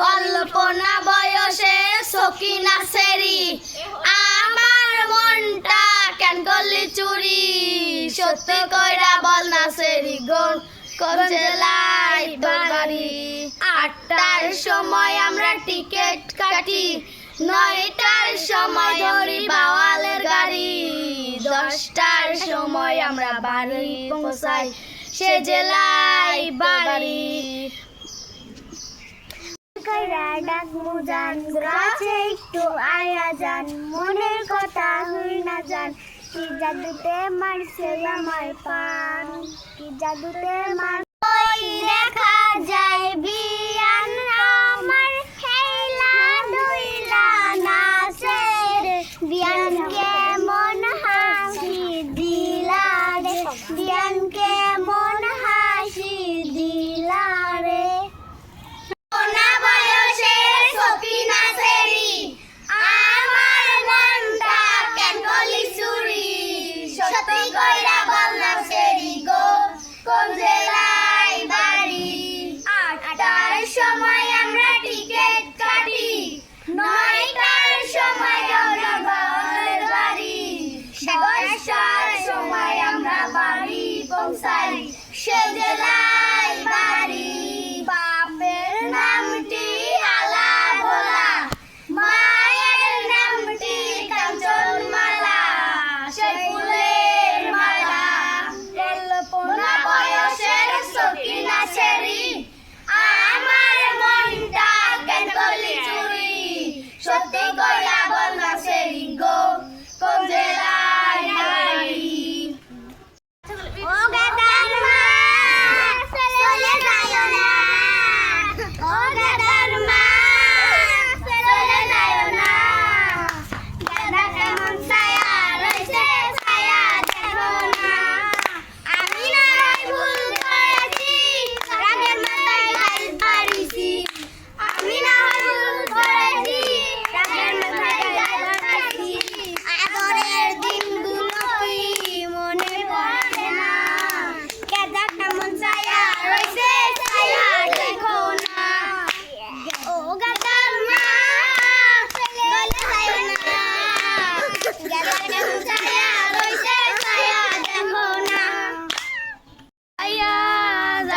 কল্পনা বয়সে সকিনা সেরি। আমার মনটা কেন করলি চুরি? সত্যি কইরা বল না সেরি জেলায় তোর বাড়ি? আটটার সময় আমরা টিকিট কাটি। নয়টার সময় ধরি বাওয়ালের গাড়ি। দশটার সময় আমরা বাড়ি পৌঁছাই। সে জেলায় বাড়ি। ডাক মুজান গাছে একটু আয়া যান। মনের কথা হই না যান। কি জাদুতে মারছে আমার পান কি জাদুতে মার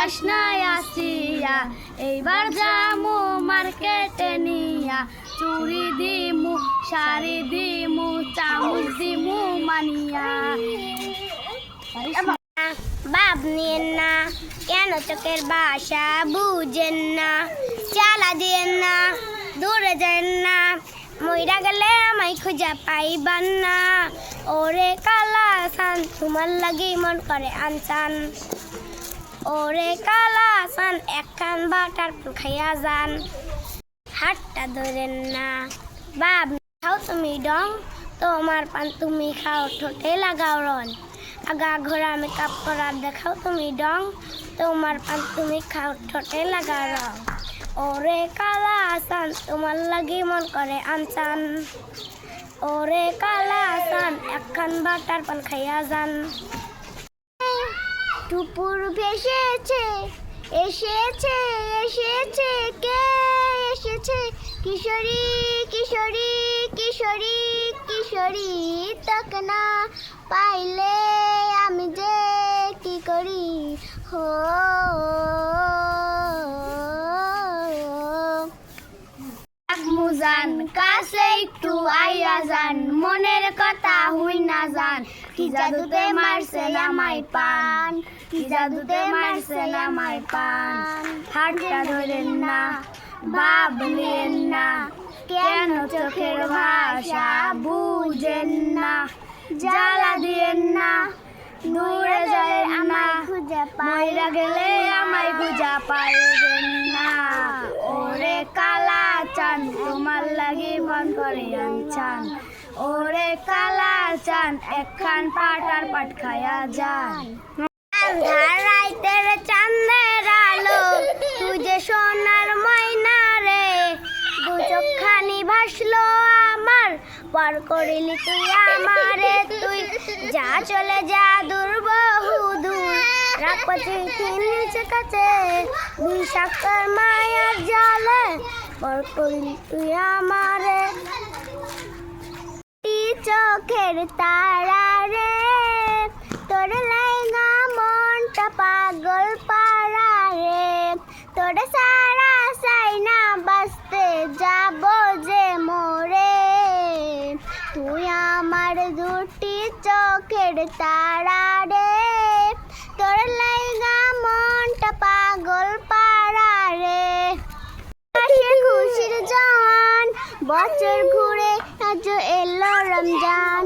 যাস না আসিয়া, এইবার যামু মার্কেটে নিয়া। চুরি দিমু শাড়ি দিমু, চামচ দিমু মানিয়া। বাপ নিয়েন না, কেন চোখের বাসা বুঝেন না? চালা দিয়েন না, দূরে যেন না। মইরা গেলে আমায় খুঁজা পাইবান না। ওরে কালা সান তোমার লাগি মন করে আনসান। ওরে কালা সান একখান বাটার খাইয়া যান। হাতটা ধরেন না। বাপ, খাও তুমি ডং, তোমার পান তুমি খাও, ঠোঁটে লাগাও রন আগা ঘোড়া মেকআপ করার দেখাও তুমি ডং, তোমার পান তুমি খাও, ঠোঁটে লাগাও রং। ওরে কালা আসান, তোমার লাগি মন করে আনসান ওরে কালা আসান একখান বাটার পান খাইয়া যান। টুপুর ভেসেছে, এসেছে এসেছে, কে এসেছে? কিশোরী কিশোরী কিশোরী কিশোরী তক না পাইলে আমি যে কি করি? হো মুজান কাছে একটু আইয়া যান, মনের কথা হুই না যান। কি জাদুতে মারছে আমায় পান, কি জাদুতে মারছে আমায় পান। হাতটা ধরেন না ভাবলেন না, কেন চোখের ভাষা বুঝেন না? জ্বালা দিয়েন না, দূরে যায় আমার খুঁজে মাইরা গেলে আমায় বুঝা পাইবেন চান, তোমার লাগি মন করে আনছান ওরে কালা চান, একখান পাটার পাট খায়া যান। আন্ধার রাইতের চাঁদের আলো, তুই যে সোনার ময়না রে, দু ভাসলো আমার, পর করিলি তুই আমারে, তুই যা চলে যা দূর বহু দূর। রাখছি নিচে কাছে বিষাক্তর মায়া প্রেমের জালে বর করলি তুই আমারে। চোখের তারা রে, তোর লাইগা মনটা পাগল পারা রে। তোর সারা সাই না বাঁচতে যাব যে মোরে। তুই আমার দুটি চোখের তারা রে তোর লাইগা মনটা পাগল পারা রে আসে খুশির জান বছর ঘুরে আজ এলো রমজান।